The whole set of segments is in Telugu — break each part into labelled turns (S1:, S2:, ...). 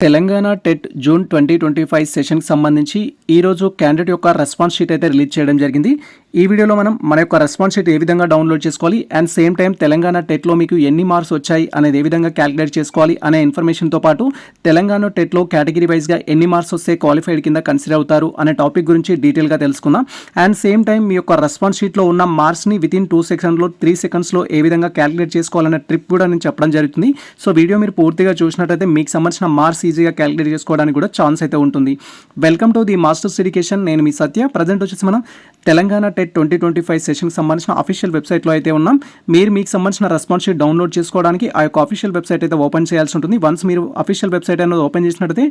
S1: Telangana TET June twenty twenty five సెషన్కి సంబంధించి ఈరోజు క్యాండిడేట్ యొక్క రెస్పాన్స్ షీట్ అయితే రిలీజ్ చేయడం జరిగింది. ఈ వీడియోలో మనం మన యొక్క రెస్పాన్స్ షీట్ ఏ విధంగా డౌన్లోడ్ చేసుకోవాలి? అండ్ సేమ్ టైం తెలంగాణ టెట్లో మీకు ఎన్ని మార్క్స్ వచ్చాయి అనేది ఏ విధంగా క్యాలిక్యులేట్ చేసుకోవాలి అనే ఇన్ఫర్మేషన్తో పాటు తెలంగాణ టెట్లో కేటగిరీ వైజ్గా ఎన్ని మార్క్స్ వస్తే క్వాలిఫైడ్ కింద కన్సిడర్ అవుతారు అనే టాపిక్ గురించి డీటెయిల్గా తెలుసుకుందాం. అండ్ సేమ్ టైం మీ యొక్క రెస్పాన్స్ షీట్లో ఉన్న మార్క్స్ని విత్ ఇన్ టూ సెకండ్లో త్రీ సెకండ్స్లో ఏ విధంగా క్యాలిక్యులేట్ చేసుకోవాలనే ట్రిప్ కూడా నేను చెప్పడం జరుగుతుంది. సో వీడియో మీరు పూర్తిగా చూసినట్టయితే మీకు సంబంధించిన మార్క్స్ ఈజీగా క్యాలిక్యులేట్ చేసుకోవడానికి కూడా ఛాన్స్ అయితే ఉంటుంది. Welcome to the masters education నేను మీ సత్య. ప్రజెంట్ వచ్చేసి మనం Telangana TET twenty twenty five సెషన్కి సంబంధించిన అఫీషియల్ వెబ్సైట్లో అయితే ఉన్నాం. మీరు మీకు సంబంధించిన రెస్పాన్స్ షీట్ డౌన్లోడ్ చేసుకోవడానికి ఆ యొక్క అఫీషియల్ వెబ్సైట్ అయితే ఓపెన్ చేయాల్సి ఉంటుంది. వన్స్ మీరు అఫీషియల్ వెబ్సైట్ అనేది ఓపెన్ చేసినట్టయితే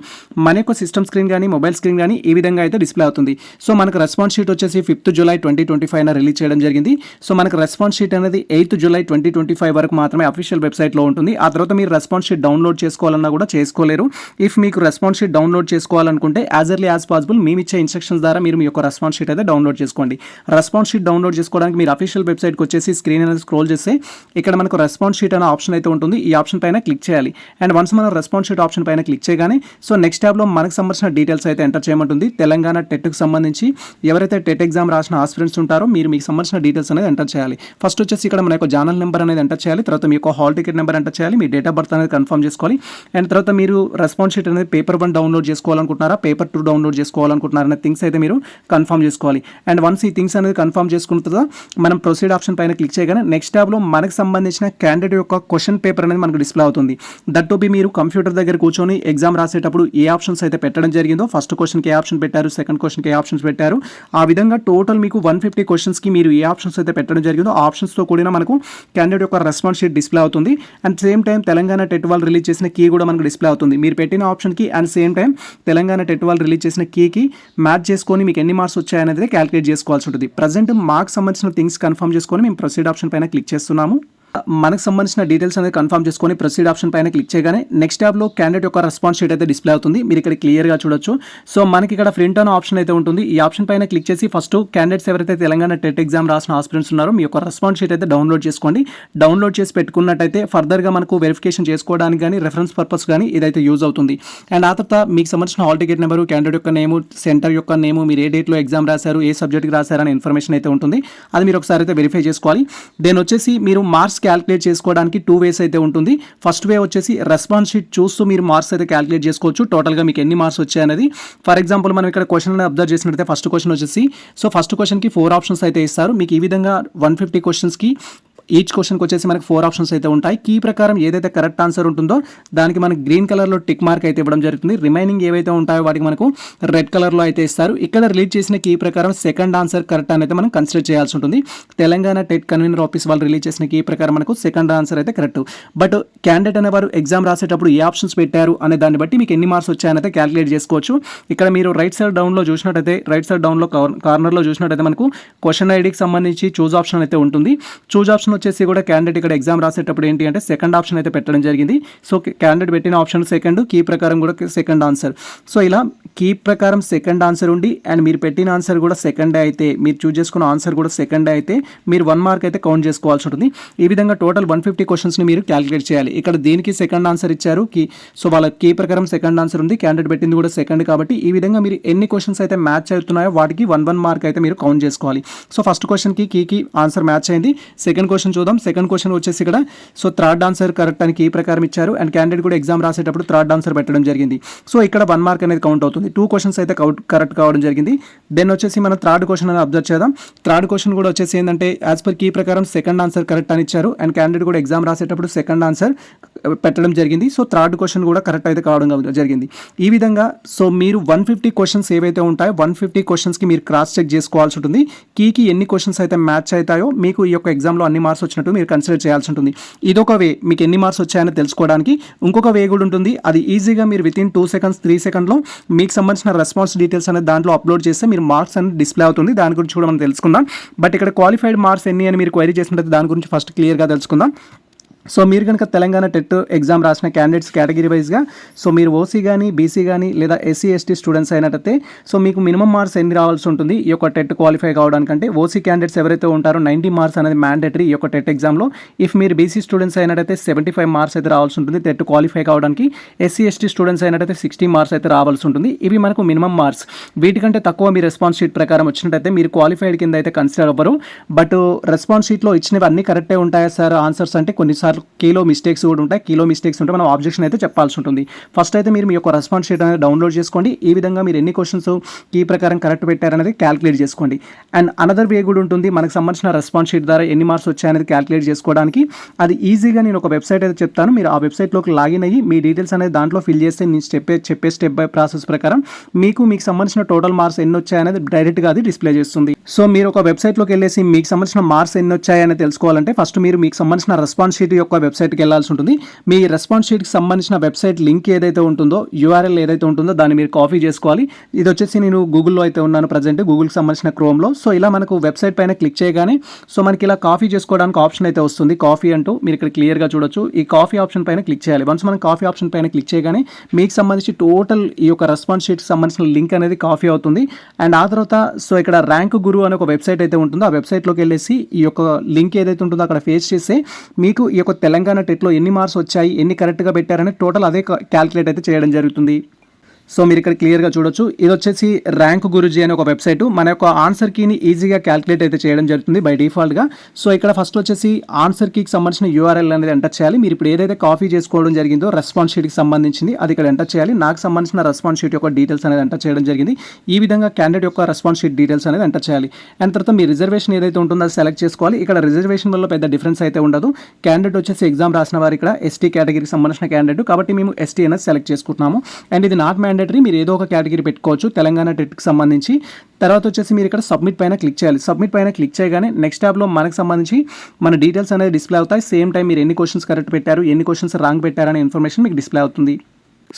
S1: మన యొక్క సిస్టమ్ స్క్రీన్ కానీ మొబైల్ స్క్రీన్ కానీ ఈ విధంగా అయితే డిస్ప్లే అవుతుంది. సో మనకు రెస్పాన్స్ షీట్ వచ్చేసి fifth July twenty twenty five release చేయడం జరిగింది. సో మనకు రెస్పాన్స్ షీట్ అనేది eighth July twenty twenty five వరకు మాత్రమే అఫీషియల్ వెబ్సైట్లో ఉంటుంది. ఆ తర్వాత మీరు రెస్పాన్స్ షీట్ డౌన్లోడ్ చేసుకోవాలన్నా కూడా చేసుకోలేరు. ఇఫ్ మీకు రెస్పాన్స్ షీట్ డౌన్లోడ్ చేసుకోవాలనుకుంటే యాజ్ ఎర్లీ యాజ్ పాసిబుల్ మేము ఇచ్చే ఇన్స్ట్రక్షన్స్ ద్వారా మీరు మీ యొక్క రెస్పాన్స్ షీట్ అయితే డౌన్లోడ్ చేసుకోండి. రెస్పాన్స్ షీట్ డౌన్లోడ్ చేసుకోవడానికి మీరు అఫీషియల్ వెబ్సైట్కి వచ్చేసి స్క్రీన్ అనేది స్క్రోల్ చేస్తే ఇక్కడ మనకు రెస్పాన్స్ షీట్ అనే ఆప్షన్ అయితే ఉంటుంది. ఈ ఆప్షన్ పైన క్లిక్ చేయాలి. అండ్ వన్స్ మనం రెస్పాన్స్ షీట్ ఆప్షన్ పైన క్లిక్ చేయగానే సో నెక్స్ట్ ట్యాబ్లో మనకు సంబంధించిన డీటెయిల్స్ అయితే ఎంటర్ చేయమంటుంది. తెలంగాణ టెట్కు సంబంధించి ఎవరైతే టెట్ ఎగ్జామ్ రాసిన ఆస్పిరెంట్స్ ఉంటారో మీరు మీకు సంబంధించిన డీటెయిల్స్ అనేది ఎంటర్ చేయాలి. ఫస్ట్ వచ్చేసి ఇక్కడ మన యొక్క జానల్ నెంబర్ అనేది ఎంటర్ చేయాలి. తర్వాత మీ యొక్క హాల్ టికెట్ నెంబర్ ఎంటర్ చేయాలి. మీ డేట్ ఆఫ్ బర్త్ అనేది కన్ఫర్మ్ చేసుకోవాలి. అండ్ తర్వాత మీరు రెస్పాన్స్ షీట్ అనేది పేపర్ వన్ డౌన్లోడ్ చేసుకోవాలనుకుంటున్నారా పేపర్ టూ డౌన్లోడ్ చేసుకోవాలనుకుంటున్నారా అనే థింగ్స్ అయితే మీరు కన్ఫర్మ్ చేసుకోవాలి. అండ్ వన్స్ ఈ థింగ్స్ అనేది కన్ఫర్మ్ చేసుకున్న తర్వాత మనం ప్రొసీడ్ ఆప్షన్ పైన క్లిక్ చేయగానే నెక్స్ట్ ట్యాబ్లో మనకు సంబంధించిన క్యాండిడేట్ యొక్క క్వశ్చన్ పేపర్ అనేది మనకు డిస్ప్లే అవుతుంది. దట్ టు బి మీరు కంప్యూటర్ దగ్గర కూర్చొని ఎగ్జామ్ రాసేటప్పుడు ఏ ఆప్షన్స్ అయితే పెట్టడం జరిగిందో ఫస్ట్ క్వశ్చన్కి ఏ ఆప్షన్ పెట్టారు సెకండ్ క్వశ్చన్కి ఏ ఆప్షన్స్ పెట్టారు ఆ విధంగా టోటల్ మీకు వన్ ఫిఫ్టీ క్వశ్చన్స్కి మీరు ఏ ఆప్షన్స్ అయితే పెట్టడం జరిగిందో ఆ ఆప్షన్స్తో కూడిన మనకు క్యాండిడేట్ యొక్క రెస్పాన్స్ షీట్ డిస్ప్లే అవుతుంది. And same time Telangana TET వాళ్ళు రిలీజ్ చేసిన కీ కూడా మనకు డిస్ప్లే అవుతుంది. మీరు పెట్టిన ఆప్షన్కి and same time Telangana TET వాళ్ళు రిలీజ్ చేసిన కీకి మ్యాచ్ చేసుకొని మీకు ఎన్ని మార్క్స్ వచ్చాయనేది క్యాలిక్యులేట్ చేసుకోవాల్సి ఉంటుంది. ప్రజెంట్ మార్క్స్ సంబంధించిన థింగ్స్ కన్ఫర్మ్ చేసుకొని మేము ప్రొసీడ్ ఆప్షన్ పైన క్లిక్ చేస్తున్నాము. మనకు సంబంధించిన డీటెయిల్స్ అనేది కన్ఫర్మ్ చేసుకొని ప్రొసీడ్ ఆప్షన్ పైన క్లిక్ చేయగానే నెక్స్ట్ ట్యాబ్లో క్యాండిడేట్ యొక్క రెస్పాన్స్ షీట్ అయితే డిస్ప్లే అవుతుంది. మీరు ఇక్కడ క్లియర్గా చూడొచ్చు. సో మనకి ఇక్కడ ప్రింట్ అనే ఆప్షన్ అయితే ఉంటుంది. ఈ ఆప్షన్ పైన క్లిక్ చేసి ఫస్ట్ క్యాండిడేట్స్ ఎవరైతే తెలంగాణ టెట్ ఎగ్జామ్ రాసిన ఆస్పిరెంట్స్ ఉన్నారో మీ యొక్క రెస్పాన్స్ షీట్ అయితే డౌన్లోడ్ చేసుకోండి. డౌన్లోడ్ చేసి పెట్టుకున్నట్టయితే ఫర్దర్గా మనకు వెరిఫికేషన్ చేసుకోవడానికి కానీ రెఫరెన్స్ పర్పస్ కానీ ఇదైతే యూజ్ అవుతుంది. అండ్ ఆ తర్వాత మీకు సంబంధించిన హాల్ టికెట్ నెంబరు క్యాండిడేట్ యొక్క నేము సెంటర్ యొక్క నేము మీరు ఏ డేట్లో ఎగ్జామ్ రాశారు ఏ సబ్జెక్ట్కి రాశారు అనే ఇన్ఫర్మేషన్ అయితే ఉంటుంది. అది మీరు ఒకసారి అయితే వెరిఫై చేసుకోవాలి. దెన్ వచ్చేసి మీరు మార్క్స్ క్యాలిక్యులేట్ చేసుకోవడానికి టూ వేస్ అయితే ఉంటుంది. ఫస్ట్ వే వచ్చేసి రెస్పాన్స్ షీట్ చూస్తూ మీరు మార్క్స్ అయితే క్యాలిక్యులేట్ చేసుకోవచ్చు. టోటల్గా మీకు ఎన్ని మార్క్స్ వచ్చాయనేది ఫర్ ఎగ్జాంపుల్ మనం ఇక్కడ క్వశ్చన్ అబ్జర్వ్ చేసినట్లయితే ఫస్ట్ క్వశ్చన్ వచ్చేసి సో ఫస్ట్ క్వశ్చన్కి ఫోర్ ఆప్షన్స్ అయితే ఇస్తారు. మీకు ఈ విధంగా వన్ ఫిఫ్టీ క్వశ్చన్స్కి ఈచ్ క్వశ్చన్కి వచ్చేసి మనకి ఫోర్ ఆప్షన్స్ అయితే ఉంటాయి. కీ ప్రకారం ఏదైతే కరెక్ట్ ఆన్సర్ ఉంటుందో దానికి మనకి గ్రీన్ కలర్లో టిక్ మార్క్ అయితే ఇవ్వడం జరుగుతుంది. రిమైనింగ్ ఏవైతే ఉంటాయో వాటికి మనకు రెడ్ కలర్లో అయితే ఇస్తారు. ఇక్కడ రిలీజ్ చేసిన కీ ప్రకారం సెకండ్ ఆన్సర్ కరెక్ట్ అనేది మనం కన్సిడర్ చేయాల్సి ఉంటుంది. తెలంగాణ టెట్ కన్వీనర్ ఆఫీస్ వాళ్ళు రిలీజ్ చేసిన కీ ప్రకారం మనకు సెకండ్ ఆన్సర్ అయితే కరెక్ట్ బట్ క్యాండిడేట్ అనేవారు ఎగ్జామ్ రాసేటప్పుడు ఏ ఆప్షన్స్ పెట్టారు అనే దాన్ని బట్టి మీకు ఎన్ని మార్క్స్ వచ్చాయనైతే క్యాలిక్యులేట్ చేసుకోవచ్చు. ఇక్కడ మీరు రైట్ సైడ్ డౌన్లో చూసినట్టయితే రైట్ సైడ్ డౌన్లో కార్నర్లో చూసినట్టయితే మనకు క్వశ్చన్ ఐడికి సంబంధించి చూజ్ ఆప్షన్ అయితే ఉంటుంది. చూజ్ ఆప్షన్ వచ్చేసి కూడా క్యాండిడేట్ ఇక్కడ ఎగ్జామ్ రాసేటప్పుడు ఏంటి అంటే సెకండ్ ఆప్షన్ అయితే పెట్టడం జరిగింది. సో క్యాండిడేట్ పెట్టిన ఆప్షన్ సెకండ్ కీ ప్రకారం కూడా సెకండ్ ఆన్సర్ సో ఇలా కీ ప్రకారం సెకండ్ ఆన్సర్ ఉండి అండ్ మీరు పెట్టిన ఆన్సర్ కూడా సెకండ్ అయితే మీరు చూజ్ చేసుకున్న ఆన్సర్ కూడా సెకండ్ అయితే మీరు వన్ మార్క్ అయితే కౌంట్ చేసుకోవాల్సి ఉంటుంది. ఈ విధంగా టోటల్ వన్ ఫిఫ్టీ క్వశ్చన్స్ని మీరు క్యాలిక్యులేట్ చేయాలి. ఇక్కడ దీనికి సెకండ్ ఆన్సర్ ఇచ్చారు. కీ సో వాళ్ళ కీ ప్రకారం సెకండ్ ఆన్సర్ ఉంది. క్యాండిడేట్ పెట్టింది కూడా సెకండ్ కాబట్టి ఈ విధంగా మీరు ఎన్ని క్వశ్చన్స్ అయితే మ్యాచ్ అవుతున్నాయో వాటికి వన్ వన్ మార్క్ అయితే మీరు కౌంట్ చేసుకోవాలి. సో ఫస్ట్ క్వశ్చన్కి కీకి ఆన్సర్ మ్యాచ్ అయింది. సెకండ్ క్వశ్చన్ చూద్దాం. సెకండ్ క్వశ్చన్ వచ్చేసి ఇక్కడ. సో థర్డ్ ఆన్సర్ కరెక్ట్ అని కీ ప్రకారం ఇచ్చారు. అండ్ క్యాండిడేట్ కూడా ఎగ్జామ్ రాసేటప్పుడు థర్డ్ ఆన్సర్ పెట్టడం జరిగింది. సో ఇక్కడ వన్ మార్క్ అనేది కౌంట్ అవుతుంది. టూ క్వశ్చన్స్ అయితే కౌంట్ కరెక్ట్ కావడం జరిగింది. దెన్ వచ్చేసి మనం థర్డ్ క్వశ్చన్ అనేది అబ్జర్వ్ చేద్దాం. థర్డ్ క్వశ్చన్ కూడా వచ్చేసి ఏంటంటే యాజ్ పర్ కీ ప్రకారం సెకండ్ ఆన్సర్ కరెక్ట్ అని ఇచ్చారు. అండ్ క్యాండిడేట్ కూడా ఎగ్జామ్ రాసేటప్పుడు సెకండ్ ఆన్సర్ uh, పెట్టడం జరిగింది. సో థర్డ్ క్వశ్చన్ కూడా కరెక్ట్ అయితే కావడం జరిగింది. ఈ విధంగా సో మీరు వన్ ఫిఫ్టీ క్వశ్చన్స్ ఏవైతే ఉంటాయో వన్ ఫిఫ్టీ క్వశ్చన్స్కి మీరు క్రాస్ చెక్ చేసుకోవాల్సి ఉంటుంది. కీకి ఎన్ని క్వశ్చన్స్ అయితే మ్యాచ్ అవుతాయో మీకు ఈ యొక్క ఎగ్జామ్లో అన్ని మార్క్స్ వచ్చినట్టు మీరు కన్సిడర్ చేయాల్సి ఉంటుంది. ఇదొక వే మీకు ఎన్ని మార్క్స్ వచ్చాయని తెలుసుకోవడానికి ఇంకొక వే కూడా ఉంటుంది. అది ఈజీగా మీరు వితిన్ టూ సెకండ్స్ త్రీ సెకండ్లో మీకు సంబంధించిన రెస్పాన్స్ డీటెయిల్స్ అనేది దాంట్లో అప్లోడ్ చేస్తే మీరు మార్క్స్ అనేది డిస్ప్లే అవుతుంది. దాని గురించి కూడా మనం తెలుసుకుందాం. బట్ ఇక్కడ క్వాలిఫైడ్ మార్క్స్ ఎన్ని అని మీరు క్వైరీ చేసినట్టు దాని గురించి ఫస్ట్ క్లియర్గా తెలుసుకుందాం. సో మీరు కనుక తెలంగాణ టెట్ ఎగ్జామ్ రాసిన క్యాండిడేట్స్ కేటగిరీ వైజ్గా సో మీరు ఓసీ కానీ బీసీ కానీ లేదా ఎస్సీ ఎస్టీ స్టూడెంట్స్ అయినట్టయితే సో మీకు మినిమం మార్క్స్ ఎన్ని రావాల్సి ఉంటుంది? ఈ యొక్క టెట్ క్వాలిఫై కావడానికంటే ఓసీ క్యాండిడేట్స్ ఎవరైతే ఉంటారో నైంటీ మార్క్స్ అనేది మ్యాండేటరీ ఈ యొక్క టెట్ ఎగ్జామ్లో ఇఫ్ మీరు బీసీ స్టూడెంట్స్ అయినట్టయితే సెవెంటీ ఫైవ్ మార్క్స్ అయితే రావాల్సి ఉంటుంది టెట్ క్వాలిఫై కావడానికి. ఎస్సీ ఎస్టీ స్టూడెంట్స్ అయినట్టయితే సిక్స్టీ మార్క్స్ అయితే రావాల్సి ఉంటుంది. ఇవి మనకు మినిమం మార్క్స్ వీటికంటే తక్కువ మీ రెస్పాన్స్ షీట్ ప్రకారం వచ్చినట్టయితే మీరు క్వాలిఫైడ్ కింద అయితే కన్సిడర్ అవ్వరు. బట్ రెస్పాన్స్ షీట్లో ఇచ్చినవి అన్ని కరెక్టే ఉంటాయా సార్ ఆన్సర్స్ అంటే కొన్నిసార్లు కీలో మిస్టేక్స్ కూడా ఉంటాయి. కీలో మిస్టేక్స్ ఉంటే మనం ఆబ్జెక్షన్ అయితే చెప్పాల్సి ఉంటుంది. ఫస్ట్ అయితే మీరు మీ యొక్క రెస్పాన్స్ షీట్ అనేది డౌన్లోడ్ చేసుకోండి. ఈ విధంగా మీరు ఎన్ని క్వశ్చన్స్ కీ ప్రకారం కరెక్ట్ పెట్టారనేది క్యాలిక్యులేట్ చేసుకోండి. అండ్ అనదర్ వే కూడా ఉంటుంది. మనకు సంబంధించిన రెస్పాన్స్ షీట్ ద్వారా ఎన్ని మార్క్స్ వచ్చాయనేది క్యాలిక్యులేట్ చేసుకోవడానికి. అది ఈజీగా నేను ఒక వెబ్సైట్ అయితే చెప్తాను. మీరు ఆ వెబ్సైట్లోకి లాగిన్ అయ్యి మీ డీటెయిల్స్ అనేది దాంట్లో ఫిల్ చేస్తే నేను చెప్పే చెప్పే స్టెప్ బై ప్రాసెస్ ప్రకారం మీకు మీకు సంబంధించిన టోటల్ మార్క్స్ ఎన్ని వచ్చాయనేది డైరెక్ట్గా అది డిస్ప్లే చేస్తుంది. సో మీరు ఒక వెబ్సైట్లోకి వెళ్ళేసి మీకు సంబంధించిన మార్క్స్ ఎన్ని వచ్చాయని తెలుసుకోవాలంటే ఫస్ట్ మీరు మీకు సంబంధించిన రెస్పాన్స్ షీట్ యొక్క వెబ్సైట్కి వెళ్ళాల్సి ఉంటుంది. మీ రెస్పాన్స్ షీట్కి సంబంధించిన వెబ్సైట్ లింక్ ఏదైతే ఉంటుందో యూఆర్ఎల్ ఏదైతే ఉంటుందో దాన్ని మీరు కాపీ చేసుకోవాలి. ఇది వచ్చేసి నేను గూగుల్లో అయితే ఉన్నాను ప్రజెంట్ గూగుల్కి సంబంధించిన క్రోమ్లో సో ఇలా మనకు వెబ్సైట్ పైన క్లిక్ చేయగానే సో మనకి ఇలా కాఫీ చేసుకోవడానికి ఆప్షన్ అయితే వస్తుంది. కాఫీ అంటూ మీరు ఇక్కడ క్లియర్గా చూడొచ్చు. ఈ కాఫీ ఆప్షన్ పైన క్లిక్ చేయాలి. వన్స్ మనం కాఫీ ఆప్షన్ పైన క్లిక్ చేయగానే మీకు సంబంధించి టోటల్ ఈ యొక్క రెస్పాన్స్ షీట్కి సంబంధించిన లింక్ అనేది కాఫీ అవుతుంది. అండ్ ఆ తర్వాత సో ఇక్కడ ర్యాంక్ గురు అనే ఒక వెబ్సైట్ అయితే ఉంటుందో ఆ వెబ్సైట్లోకి వెళ్ళేసి ఈ యొక్క లింక్ ఏదైతే ఉంటుందో అక్కడ ఫేస్ చేస్తే మీకు ఈ యొక్క తెలంగాణ టెట్లో ఎన్ని మార్క్స్ వచ్చాయి ఎన్ని కరెక్ట్గా పెట్టారని టోటల్ అదే క్యాల్కులేట్ అయితే చేయడం జరుగుతుంది. సో మీరు ఇక్కడ క్లియర్గా చూడొచ్చు. ఇది వచ్చేసి ర్యాంక్ గురుజీ అనే ఒక వెబ్సైట్. మన యొక్క ఆన్సర్ కీని ఈజీగా క్యాలిక్యులేట్ అయితే చేయడం జరుగుతుంది బై డిఫాల్ట్గా. సో ఇక్కడ ఫస్ట్ వచ్చేసి ఆన్సర్ కీకి సంబంధించిన యూఆర్ఎల్ అనేది ఎంటర్ చేయాలి. మీరు ఇప్పుడు ఏదైతే కాపీ చేసుకోవడం జరిగిందో రెస్పాన్స్ షీట్కి సంబంధించింది అది ఇక్కడ ఎంటర్ చేయాలి. నాకు సంబంధించిన రెస్పాన్స్ షీట్ యొక్క డీటెయిల్స్ అనేది ఎంటర్ చేయడం జరిగింది. ఈ విధంగా క్యాండిడేట్ యొక్క రెస్పాన్స్ షీట్ డీటెయిల్స్ అనేది ఎంటర్ చేయాలి. అండ్ తర్వాత మీ రిజర్వేషన్ ఏదైతే ఉంటుందో అది సెలెక్ట్ చేసుకోవాలి. ఇక్కడ రిజర్వేషన్ వల్ల పెద్ద డిఫరెన్స్ అయితే ఉండదు. క్యాండిడేట్ వచ్చేసి ఎగ్జామ్ రాసిన వారు ఇక్కడ ఎస్టీ కేటగిరీకి సంబంధించిన క్యాండిడేట్. కాబట్టి మేము ఎస్టీ అనేది సెలెక్ట్ చేసుకుంటున్నాము. అండ్ ఇది నాట్ మ్యాండేటరీ మీరు ఏదో ఒక కేటగిరీ పెట్టుకోవచ్చు తెలంగాణ టెట్కి సంబంధించి. తర్వాత వచ్చేసి మీరు ఇక్కడ సబ్మిట్ పైన క్లిక్ చేయాలి. సబ్మిట్ పైన క్లిక్ చేయగానే నెక్స్ట్ ట్యాబ్లో మనకు సంబంధించి మన డీటెయిల్స్ అనేది డిస్ప్లే అవుతాయి. సేమ్ టైం మీరు ఎన్ని క్వశ్చన్స్ కరెక్ట్ పెట్టారు ఎన్ని క్వశ్చన్స్ రాంగ్ పెట్టారనే ఇన్ఫర్మేషన్ మీకు డిస్ప్లే అవుతుంది.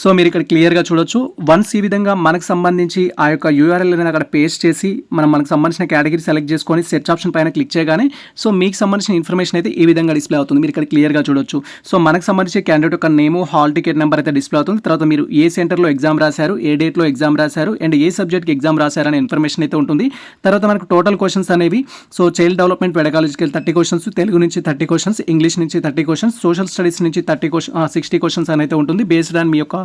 S1: సో మీరు ఇక్కడ క్లియర్గా చూడొచ్చు. వన్స్ ఈ విధంగా మనకు సంబంధించి ఆ యొక్క యూఆర్ఎల్ అనేది అక్కడ పేస్ట్ చేసి మనం మనకు సంబంధించిన కేటగిరీ సెలెక్ట్ చేసుకొని సెర్చ్ ఆప్షన్ పైన క్లిక్ చేయగానే సో మీకు సంబంధించిన ఇన్ఫర్మేషన్ అయితే ఈ విధంగా డిస్ప్లే అవుతుంది. మీరు ఇక్కడ క్లియర్గా చూడొచ్చు. సో మనకు సంబంధించి క్యాండిడేట్ యొక్క నేమ్ హాల్ టికెట్ నెంబర్ అయితే డిస్ప్లే అవుతుంది. తర్వాత మీరు ఏ సెంటర్లో ఎగ్జామ్ రాశారు ఏ డేట్లో ఎగ్జామ్ రాశారు అండ్ ఏ సబ్జెక్ట్కి ఎగ్జామ్ రాశారు అనే ఇన్ఫర్మేషన్ అయితే ఉంటుంది. తర్వాత మనకు టోటల్ క్వశ్చన్స్ అనేవి so child development pedagogical thirty questions Telugu నుంచి థర్టీ క్వశ్చన్స్ ఇంగ్లీష్ నుంచి థర్టీ క్వశ్చన్స్ సోషల్ స్టడీస్ నుంచి థర్టీ క్వశ్చన్ సిక్స్టీ క్వశ్చన్స్ అయితే ఉంటుంది. బేస్డ్ ఆన్ మీ యొక్క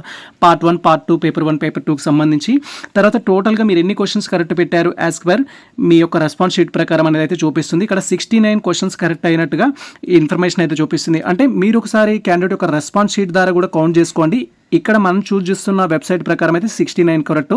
S1: part one part two paper one paper టూకి సంబంధించి. తర్వాత టోటల్గా మీరు ఎన్ని క్వశ్చన్స్ కరెక్ట్ పెట్టారు యాజ్ పర్ మీ యొక్క రెస్పాన్స్ షీట్ ప్రకారం అనేది అయితే చూపిస్తుంది. ఇక్కడ సిక్స్టీ నైన్ క్వశ్చన్స్ కరెక్ట్ అయినట్టుగా ఇన్ఫర్మేషన్ అయితే చూపిస్తుంది. అంటే మీరు ఒకసారి క్యాండిడేట్ యొక్క రెస్పాన్స్ షీట్ ద్వారా కూడా కౌంట్ చేసుకోండి. ఇక్కడ మనం చూస్ చేస్తున్న వెబ్సైట్ ప్రకారం అయితే sixty nine correct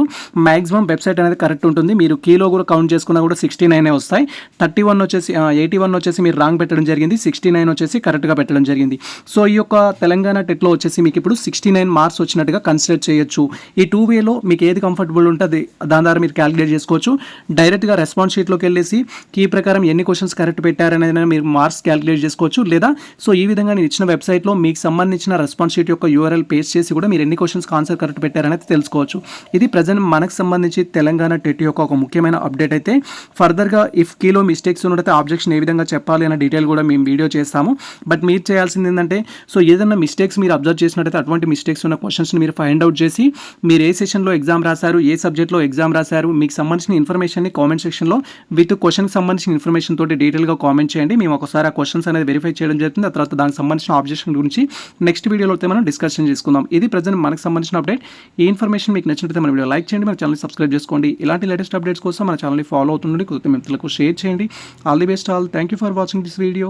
S1: maximum website అనేది కరెక్ట్ ఉంటుంది. మీరు కీలో కూడా కౌంట్ చేసుకున్నా కూడా సిక్స్టీ నైన్ వస్తాయి. థర్టీ వన్ వచ్చేసి ఎయిటీ వన్ వచ్చేసి మీరు రాంగ్ పెట్టడం జరిగింది. సిక్స్టీ నైన్ వచ్చేసి కరెక్ట్గా పెట్టడం జరిగింది. సో ఈ యొక్క తెలంగాణ టెట్లో వచ్చేసి మీకు ఇప్పుడు సిక్స్టీ నైన్ మార్క్స్ వచ్చినట్టుగా కన్సిడర్ చేయొచ్చు. ఈ టూ వేలో మీకు ఏది కంఫర్టబుల్ ఉంటుంది దాని ద్వారా మీరు క్యాలిక్యులేట్ చేసుకోవచ్చు. డైరెక్ట్గా రెస్పాన్స్ షీట్లోకి వెళ్ళేసి కీ ప్రకారం ఎన్ని క్వశ్చన్స్ కరెక్ట్ పెట్టారనేది మీరు మార్క్స్ క్యాలిక్యులేట్ చేసుకోవచ్చు. లేదా సో ఈ విధంగా నేను ఇచ్చిన వెబ్సైట్లో మీకు సంబంధించిన రెస్పాన్స్ షీట్ యొక్క యూఆర్ఎల్ పేస్ట్ చేసి కూడా మీరు ఎన్ని క్వశ్చన్స్ ఆన్సర్ కరెక్ట్ పెట్టారనేది తెలుసుకోవచ్చు. ఇది ప్రజెంట్ మనకు సంబంధించి తెలంగాణ టెట్ యొక్క ఒక ముఖ్యమైన అప్డేట్ అయితే. ఫర్దర్గా ఇఫ్ కీలో మిస్టేక్స్ ఉన్నట్టయితే ఆబ్జెక్షన్ ఏ విధంగా చెప్పాలి అనే డీటెయిల్ కూడా మేము వీడియో చేస్తాము. బట్ మీరు చేయాల్సింది ఏంటంటే సో ఏదైనా మిస్టేక్స్ మీరు అబ్జర్వ్ చేసినట్టయితే అటువంటి మిస్టేక్స్ ఉన్న క్వశ్చన్స్ని మీరు ఫైండ్ అవుట్ చేసి మీరు ఏ సెషన్లో ఎగ్జామ్ రాశారు ఏ సబ్జెక్ట్లో ఎగ్జామ్ రాశారు మీకు సంబంధించిన ఇన్ఫర్మేషన్ని కామెంట్ సెక్షన్లో విత్ క్వశ్చన్కి సంబంధించిన ఇన్ఫర్మేషన్ తోటి డీటెయిల్గా కామెంట్ చేయండి. మేము ఒకసారి ఆ క్వశ్చన్స్ అనేది వెరిఫై చేయడం జరుగుతుంది. ఆ తర్వాత దానికి సంబంధించిన ఆబ్జెక్షన్ గురించి నెక్స్ట్ వీడియోలో అయితే మనం డిస్కషన్ చేసుకుందాం. ఇది ప్రజెంట్ మనకు సంబంధించిన అప్డేట్ ఈ ఇన్ఫర్మేషన్ మీకు నచ్చినట్లయితే మన వీడియో లైక్ చేయండి మన ఛానల్ సబ్స్క్రైబ్ చేసుకోండి. ఇలాంటి లేటెస్ట్ అప్డేట్స్ కోసం మన ఛానల్ని ఫాలో అవుతుండండి. కొత్త మిత్రులకు షేర్ చేయండి. All the best all thank you for watching this video